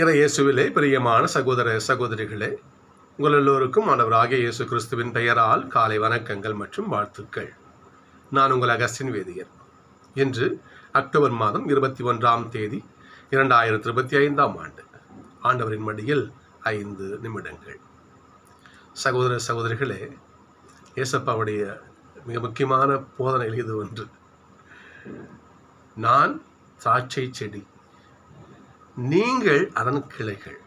இறை இயேசுவிலே பிரியமான சகோதர சகோதரிகளே உங்கள் எல்லோருக்கும் ஆண்டவராக இயேசு கிறிஸ்துவின் பெயரால் காலை வணக்கங்கள் மற்றும் வாழ்த்துக்கள். நான் உங்கள் அகஸ்டின் வேதியர். இன்று அக்டோபர் மாதம் இருபத்தி ஒன்றாம் தேதி இரண்டாயிரத்தி இருபத்தி ஐந்தாம் ஆண்டு. ஆண்டவரின் மடியில் ஐந்து நிமிடங்கள். சகோதர சகோதரிகளே இயேசப்பாவுடைய மிக முக்கியமான போதனைகள் இது ஒன்று. நான் திராட்சை செடி நீங்கள் அதன் கிளைகள்.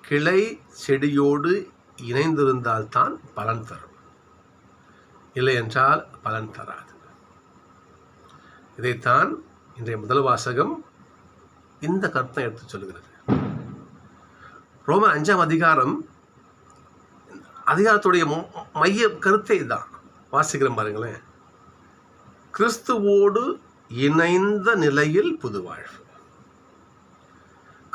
கிளை செடியோடு இணைந்திருந்தால்தான் பலன் தரும். இல்லை என்றால் பலன் தராது. இதைத்தான் இன்றைய முதல் வாசகம் இந்த கருத்தை எடுத்து சொல்கிறது ரோமன் அஞ்சாம் அதிகாரம் அதிகாரத்துடைய மைய கருத்தை தான் வாசிக்கிறேன் பாருங்களேன். கிறிஸ்துவோடு இணைந்த நிலையில் புது வாழ்வு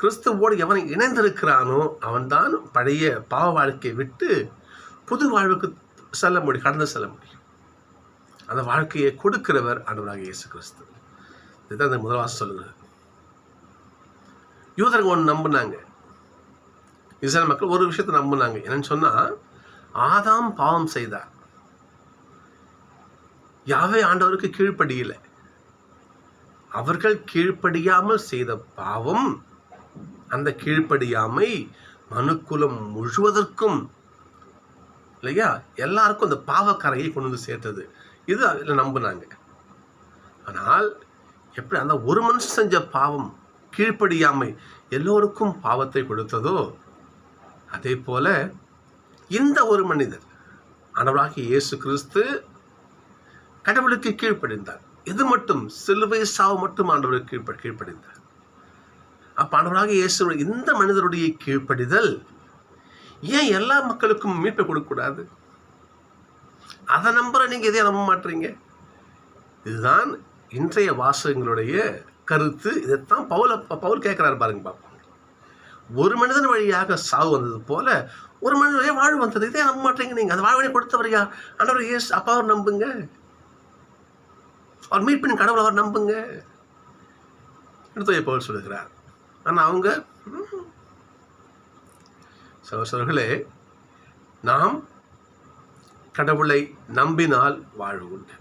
கிறிஸ்துவோடு எவன் இணைந்திருக்கிறானோ அவன்தான் பழைய பாவ வாழ்க்கையை விட்டு புது வாழ்வுக்கு செல்ல முடியும் கடந்து செல்ல முடியும். அந்த வாழ்க்கையை கொடுக்கிறவர் அன்பராக இயேசு கிறிஸ்து. இதுதான் இந்த முதல் வாசம் சொல்லுகிறது யூதர்கள் ஒன்று நம்பினாங்க. இஸ்ரேல் மக்கள் ஒரு விஷயத்தை நம்பினாங்க. என்னன்னு சொன்னால் ஆதாம் பாவம் செய்தார். யாவே ஆண்டவருக்கு கீழ்ப்படியல. அவர்கள் கீழ்ப்படியாமல் செய்த பாவம் அந்த கீழ்ப்படியாமை மனுக்குலம் முழுவதற்கும் இல்லையா? எல்லாருக்கும் அந்த பாவக்கரையை கொண்டு வந்து சேர்த்தது. இது அதில் நம்பினாங்க. ஆனால் எப்படி அந்த ஒரு மனுஷன் செஞ்ச பாவம் கீழ்ப்படியாமை எல்லோருக்கும் பாவத்தை கொடுத்ததோ அதே போல இந்த ஒரு மனிதர் ஆண்டவராகிய இயேசு கிறிஸ்து கடவுளுக்கு கீழ்ப்படிந்தார். இது மட்டும் சிலுவை சாவு மட்டும் ஆண்டவருக்கு கீழ்ப்ப கீழ்ப்படிந்தார். ஆண்டவராக இயேசு இந்த மனிதருடைய கீழ்ப்படிதல் ஏன் எல்லா மக்களுக்கும் மீட்பை கொடுக்கக்கூடாது? அதை நம்புற நீங்க எதையும் நம்ப மாட்டீங்க. இதுதான் இன்றைய வாசகங்களுடைய கருத்து. இதைத்தான் பவுல பவுல் கேட்குறாரு பாருங்க பாப்போம். ஒரு மனிதன் வழியாக சாவு வந்தது போல ஒரு மனிதன் வாழ்வு வந்தது. இதே நம்ப மாட்டீங்க நீங்க. அந்த வாழ்வினை கொடுத்தவர் யார்? ஆண்டவர் இயேசு அப்பா அவர் நம்புங்க. அவர் மீட்பின் கடவுள் அவர் நம்புங்க. எடுத்து பவுல் சொல்லுகிறார். ஆனால் அவங்க சகோசரர்களே நாம் கடவுளை நம்பினால் வாழ்வு உண்டு.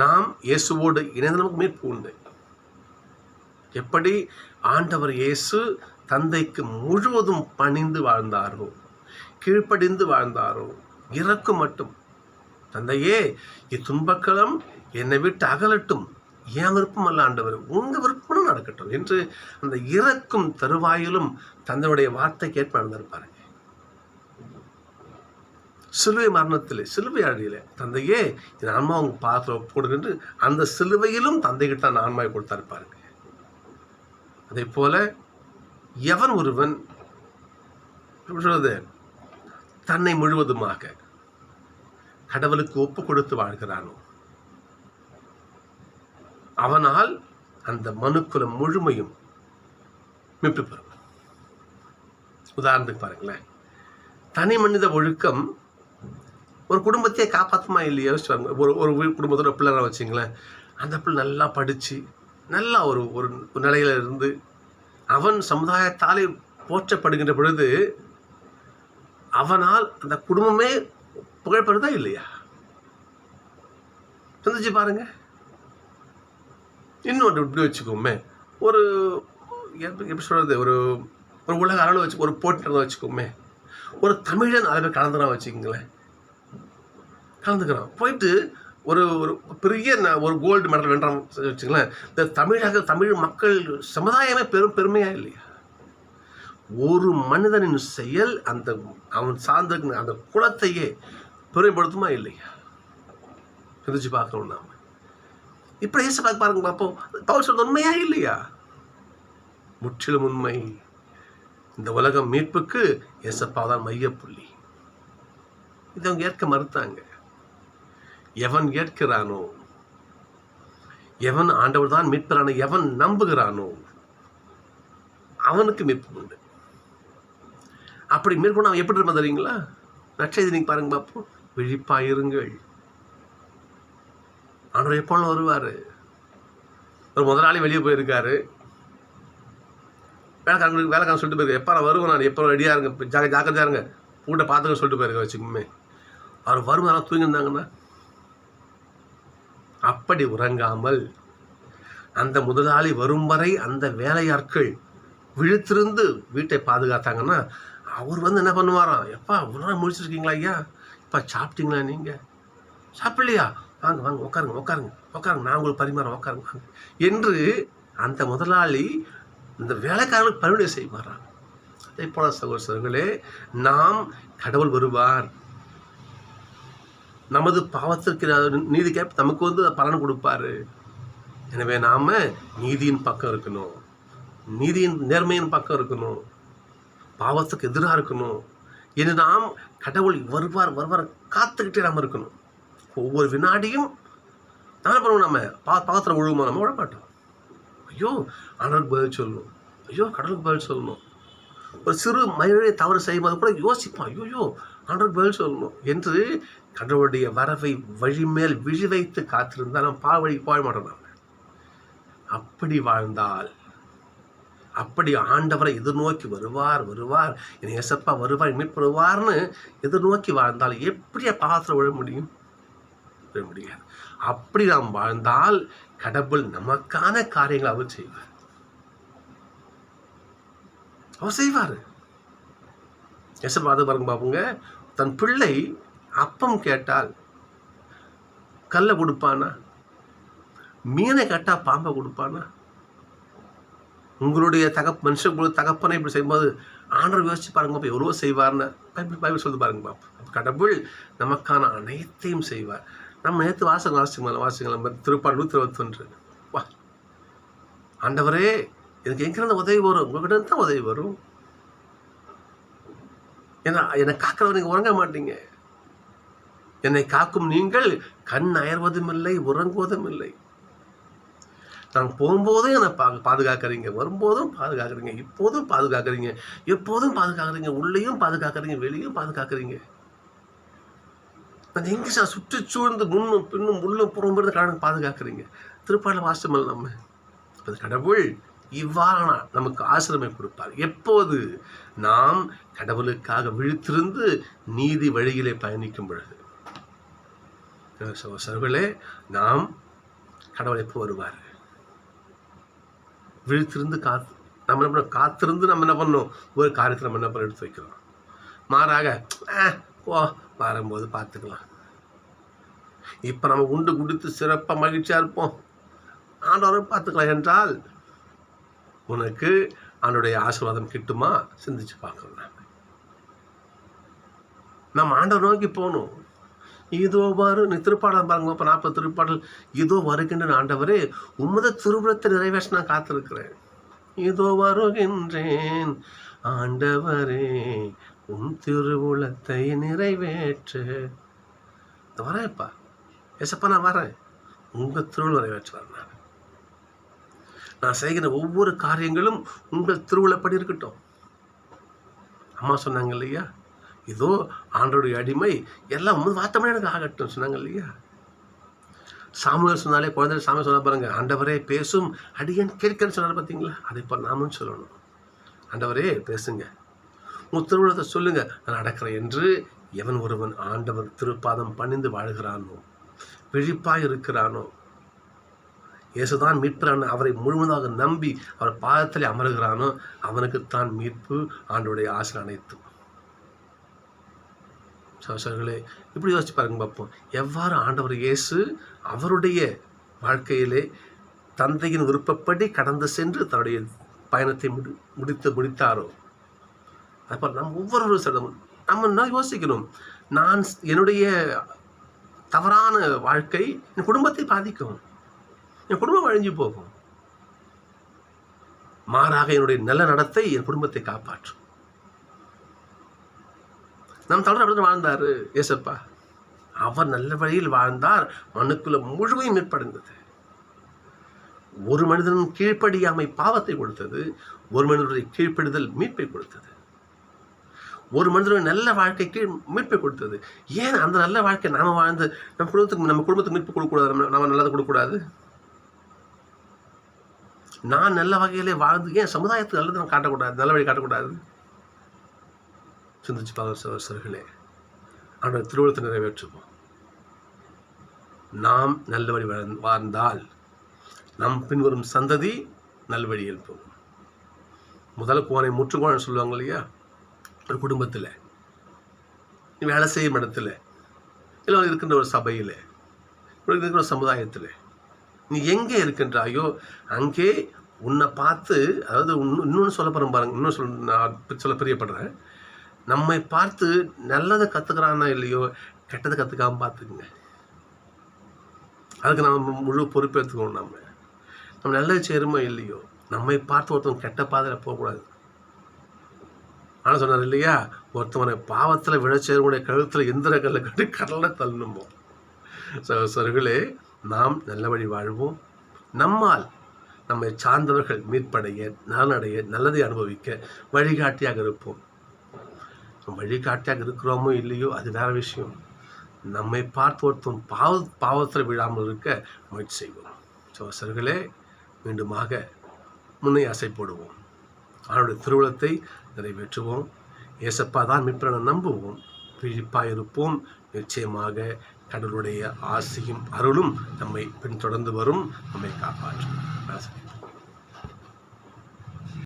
நாம் இயேசுவோடு இணைந்து நமக்கு மீட்பு உண்டு. எப்படி ஆண்டவர் இயேசு தந்தைக்கு முழுவதும் பணிந்து வாழ்ந்தாரோ கீழ்ப்படிந்து வாழ்ந்தாரோ இறக்கு மட்டும். தந்தையே இத்துன்பக்களம் என்னை விட்டு அகலட்டும். என் விருப்பம் அல்ல ஆண்டவர் உங்க விருப்பமும் நடக்கட்டும். என்று அந்த இறக்கும் தருவாயிலும் தந்தையுடைய வார்த்தைக்கு ஏற்ப நடந்திருப்பாருங்க சிலுவை மரணத்திலே சிலுவை அழியில தந்தையே என் ஆன்மா உங்க பாத்திரம் போடுகின்ற அந்த சிலுவையிலும் தந்தைகிட்ட அந்த ஆன்மாவை கொடுத்தாரு பாருங்க அதே போல எவன் ஒருவன் சொல்றது? தன்னை முழுவதுமாக கடவுளுக்கு ஒப்பு கொடுத்து வாழ்கிறானோ அவனால் அந்த மனுக்குலம் முழுமையும் மீட்பு பெறும் உதாரணத்துக்கு பாருங்களேன். தனி மனித ஒழுக்கம் ஒரு குடும்பத்தையே காப்பாற்றுமா இல்லையா? யோசிச்சு பாருங்க. ஒரு ஒரு குடும்பத்தோட பிள்ளைகளை வச்சிங்களேன். அந்த பிள்ளை நல்லா படித்து நல்லா ஒரு ஒரு நிலையில் இருந்து அவன் சமுதாயத்தாலே போற்றப்படுகின்ற பொழுது அவனால் அந்த குடும்பமே புகழ்பெறுதா இல்லையா? சிந்திச்சு பாருங்கள் இன்னொன்று இப்படி வச்சுக்கோமே. ஒரு எப்படி எப்படி சொல்கிறது ஒரு ஒரு உலக அளவில் வச்சு ஒரு போட்டி வச்சுக்கோமே. ஒரு தமிழன் அதில் கலந்துக்கிறான் வச்சுக்கோங்களேன். கலந்துக்கிறான். போயிட்டு ஒரு ஒரு பெரிய ந- ஒரு கோல்டு மெடல் வென்றான் வச்சுங்களேன் இந்த தமிழக தமிழ் மக்கள் சமுதாயமே பெரும் பெருமையாக இல்லையா? ஒரு மனிதனின் செயல் அந்த அவன் சார்ந்த அந்த குலத்தையே பெருமைப்படுத்துமா இல்லையா? சிந்திச்சு பார்க்கணும் நாம் இப்படி ஏசு பார்க்க பாருங்க பார்ப்போம். பவுல் சொல்றது உண்மையா இல்லையா? முற்றிலும் உண்மை. இந்த உலகம் மீட்புக்கு ஏசப்பா தான் மையப்புள்ளி. இதை அவங்க ஏற்க மறுத்தாங்க. எவன் ஏற்கிறானோ? எவன் ஆண்டவர் தான் மீட்பறானோ எவன் நம்புகிறானோ? அவனுக்கு மீட்பு உண்டு. அப்படி மேற்கொண்டு அவன் எப்படி இருப்பான் தெரியுங்களா? நற்செய்தி பாருங்க பார்ப்போம். விழிப்பாயிருங்கள். அவர் எப்போ வருவார். ஒரு முதலாளி வெளியே போயிருக்காரு. வேலைக்காரங்களுக்கு வேலைக்காரன் சொல்லிட்டு போயிருக்க எப்போ நான் வருவேன் நான். எப்போ ரெடியாக இருங்க. ஜாக ஜாக்கிரதையாக இருங்க. வீட்டை பார்த்துக்க சொல்லிட்டு போயிருக்க வச்சுக்கோமே. அவர் வருவாரா தூங்கியிருந்தாங்கன்னா அப்படி உறங்காமல் அந்த முதலாளி வரும் வரை அந்த வேலையாட்கள் விழுத்திருந்து வீட்டை பாதுகாத்தாங்கன்னா அவர் வந்து என்ன பண்ணுவாராம்? எப்பா இவ்வளோ முடிச்சிருக்கீங்களா ஐயா? இப்போ சாப்பிட்டீங்களா நீங்கள் சாப்பிட்லையா? வாங்க வாங்க உட்காருங்க உட்காருங்க உட்காருங்க நான் உங்களுக்கு பரிமாறேன் உட்காருங்க வாங்க. என்று அந்த முதலாளி இந்த வேலைக்காரனுக்கு பரிந்துரை செய்வாரான் அதே போல சகோதரர்களே நாம் கடவுள் வருவார். நமது பாவத்திற்கு நீதி கேப் நமக்கு வந்து பலன் கொடுப்பாரு. எனவே நாம் நீதியின் பக்கம் இருக்கணும். நீதியின் நேர்மையின் பக்கம் இருக்கணும். பாவத்துக்கு எதிராக இருக்கணும். என்று நாம் கடவுள் வருவார் வருவார் காத்துக்கிட்டே நாம் இருக்கணும். ஒவ்வொரு வினாடியும் என்ன பண்ணுவோம் நம்ம பா பாத்திரம் விழுவோமா? நம்ம விட மாட்டோம் ஐயோ ஆண்டவருக்கு பதில் சொல்லணும். ஐயோ கடலுக்கு பதில் சொல்லணும். ஒரு சிறு மயிலை தவறு செய்யும்போது கூட யோசிப்பான். ஐயோ ஆண்டவருக்கு பதில் சொல்லணும் என்று கடவுளுடைய வரவை வழிமேல் விழி வைத்து காத்திருந்தால் நாம் பா வழி போக மாட்டோம்? நாம் அப்படி வாழ்ந்தால் அப்படி ஆண்டவரை எதிர்நோக்கி வருவார் வருவார். என்னை எசப்பா வருவார் மீட்படுவார்னு எதிர்நோக்கி வாழ்ந்தால் எப்படியா பாத்திரம் விழ முடியும்? பெற முடியாது. அப்படி நாம் வாழ்ந்தால் கடவுள் நமக்கான காரியங்களை அவர் செய்வார். அவர் செய்வார். ஏசப்பா அது பாருங்க பாப்புங்க தன் பிள்ளை அப்பம் கேட்டால் கல்லை கொடுப்பானா? மீனை கேட்டால் பாம்பை கொடுப்பானா? உங்களுடைய தகப் மனுஷன் தகப்பனை இப்படி செய்யும்போது ஆண்டவர் யோசிச்சு பாருங்க பாப்பா எவ்வளோ செய்வார்னு. பைபிள் பைபிள் சொல்லி பாருங்க பாப்பா கடவுள் நமக்கான அனைத்தையும் செய்வார். நம்ம நேற்று வாசகம் வாசிக்கலாம் வாசிக்கலாம் திருப்பாடு நூற்றி இருபத்தொன்று. வா. ஆண்டவரே எனக்கு எங்கிருந்து உதவி வரும்? உங்ககிட்ட இருந்து தான் உதவி வரும். ஏன்னா என்னை காக்கிறவர் நீங்கள் உறங்க மாட்டீங்க. என்னை காக்கும் நீங்கள் கண் அயர்வதும் இல்லை உறங்குவதும் இல்லை நான் போகும்போதும் என்னை பா பாதுகாக்கிறீங்க வரும்போதும் பாதுகாக்கிறீங்க இப்போதும் பாதுகாக்கிறீங்க எப்போதும் பாதுகாக்கிறீங்க உள்ளேயும் பாதுகாக்கிறீங்க வெளியும் பாதுகாக்கிறீங்க. கொஞ்சம் எங்கே சுற்றி சூழ்ந்து முன்னும் பின்னும் உள்ளும் புறம்புறது கடவுள் பாதுகாக்கிறீங்க. திருப்பாடல வாசமல் நம்ம. அது கடவுள் இவ்வாறான நமக்கு ஆசிரமை கொடுப்பார். எப்போது? நாம் கடவுளுக்காக விழித்திருந்து நீதி வழியிலே பயணிக்கும் பொழுது. சகோதரர்களே நாம் கடவுள் எப்போ வருவார்? விழித்திருந்து காத்து நம்ம என்ன பண்ணோம்? காத்திருந்து நம்ம என்ன பண்ணோம்? ஒரு காரியத்தை நம்ம என்ன பண்ண எடுத்து வைக்கிறோம். மாறாக ஓ போ வரும்போது பார்த்துக்கலாம். இப்போ நம்ம உண்டு குடித்து சிறப்பாக மகிழ்ச்சியாக இருப்போம். ஆண்டவரை பார்த்துக்கலாம் என்றால் உனக்கு ஆண்டோடைய ஆசீர்வாதம் கிட்டுமா? சிந்திச்சு பார்க்கணும் நாம. நம்ம ஆண்டவர் நோக்கி போகணும். இதோ பாரு நீ திருப்பாடல் பாருங்க இப்போ நாற்பது திருப்பாடல். இதோ வருகின்ற ஆண்டவரே உமத திருவிழத்தை நிறைவேற்ற நான் காத்திருக்கிறேன். இதோ வருகின்றேன் ஆண்டவரே உன் திருவுளத்தை நிறைவேற்று. இந்த வரேன்ப்பா. ஏசப்பா நான் வரேன். உங்கள் திருவுள் நிறைவேற்றுறேன் நான். நான் செய்கிற ஒவ்வொரு காரியங்களும் உங்கள் திருவுளப்படி இருக்கட்டும். அம்மா சொன்னாங்க இல்லையா? இதோ ஆண்டோடைய அடிமை எல்லாம் உமது வார்த்தை எனக்கு ஆகட்டும் சொன்னாங்க இல்லையா? சாமியார் சொன்னாலே குழந்தை சாமி சொன்ன பாருங்க ஆண்டவரே பேசும் அடியன் கேட்கன்னு சொன்னார் பார்த்தீங்களா அதை இப்போ நாமும் சொல்லணும். ஆண்டவரே பேசுங்க. உன் சொல்லுங்கள் சொல்லுங்க. நான் நடக்கிறேன் என்று எவன் ஒருவன் ஆண்டவர் திருப்பாதம் பணிந்து வாழ்கிறானோ? விழிப்பாய் இருக்கிறானோ? இயேசுதான் மீட்பிறான் அவரை முழுவதாக நம்பி அவர் பாதத்தில் அமருகிறானோ? அவனுக்குத்தான் மீட்பு ஆண்டோடைய ஆசை அனைத்தும். சோசர்களே இப்படி யோசிச்சு பாருங்க பார்ப்போம். எவ்வாறு ஆண்டவர் இயேசு அவருடைய வாழ்க்கையிலே தந்தையின் விருப்பப்படி கடந்து சென்று தன்னுடைய பயணத்தை முடி முடித்து முடித்தாரோ? அப்போ நம்ம ஒவ்வொரு சிடம் நம்ம என்ன யோசிக்கணும்? நான் என்னுடைய தவறான வாழ்க்கை என் குடும்பத்தை பாதிக்கும். என் குடும்பம் அழிஞ்சு போகும். மாறாக என்னுடைய நல்ல நடத்தை என் குடும்பத்தை காப்பாற்றும். நம் தமிழர் அப்படி வாழ்ந்தார் ஏசப்பா. அவர் நல்ல வழியில் வாழ்ந்தார். மனுக்குள்ள முழுமையும் மீட்படைந்தது ஒரு மனிதன் கீழ்ப்படியாமை பாவத்தை கொடுத்தது. ஒரு மனிதனுடைய கீழ்ப்படிதல் மீட்பை கொடுத்தது. ஒரு மனிதனுடைய நல்ல வாழ்க்கைக்கு மீட்பை கொடுத்தது. ஏன் அந்த நல்ல வாழ்க்கை நாம் வாழ்ந்து நம்ம குடும்பத்துக்கு நம்ம குடும்பத்துக்கு மீட்பு கொடுக்கக்கூடாது? நம்ம நம்ம நல்லதை கொடுக்கக்கூடாது? நான் நல்ல வகையிலே வாழ்ந்து ஏன் சமுதாயத்துக்கு நல்லது நான் காட்டக்கூடாது? நல்ல வழி காட்டக்கூடாது? சிந்திச்சு பார்க்க சகோதரர்களே அவனுடைய திருவிழத்தை நிறைவேற்றுவோம். நாம் நல்ல வழி வாழ்ந்தால் நம் பின்வரும் சந்ததி நல்வழியில் போகும். முதல் கோனை முற்றுக்கோணம் சொல்லுவாங்க இல்லையா? ஒரு குடும்பத்தில் நீ வேலை செய்யும் இடத்துல இல்லை இருக்கின்ற ஒரு சபையில் இருக்கிற ஒரு சமுதாயத்தில் நீ எங்கே இருக்கின்றாயோ அங்கே உன்னை பார்த்து அதாவது இன்னொன்று சொல்ல போகிறேன் பாருங்க இன்னும் சொல் நான் சொல்ல பிரியப்படுறேன். நம்மை பார்த்து நல்லதை கற்றுக்கிறானா இல்லையோ கெட்டதை கற்றுக்காம பார்த்துக்குங்க. அதுக்கு நம்ம முழு பொறுப்பேற்றுக்கணும் நம்ம. நம்ம நல்லது செய்கிறோமோ இல்லையோ நம்மை பார்த்து ஒருத்தவங்க கெட்ட பாதையில் போகக்கூடாது. ஆனால் சொன்னார் இல்லையா? ஒருத்தவனை பாவத்தில் விழச்சேருடைய கழுத்தில் இந்திர கல்லை கட்டி கடலை தள்ளணுமோ சகோசர்களே நாம் நல்ல வழி வாழ்வோம். நம்மால் நம்மை சார்ந்தவர்கள் மீட்படைய நலனடைய நல்லதை அனுபவிக்க வழிகாட்டியாக இருப்போம். வழிகாட்டியாக இருக்கிறோமோ இல்லையோ அது வேற விஷயம். நம்மை பார்த்து ஒருத்தன் பாவ பாவத்தில் விழாமல் இருக்க முயற்சி செய்வோம். சோசர்களே மீண்டுமாக முன்னே அசைப்படுவோம். அவனுடைய திருவிழத்தை நிறைவேற்றுவோம் ஏசப்பா தான் மீட்பனை நம்புவோம். விழிப்பாக இருப்போம். நிச்சயமாக கடவுளுடைய ஆசையும் அருளும் நம்மை பின்தொடர்ந்து வரும். நம்மை காப்பாற்றும். ஆசை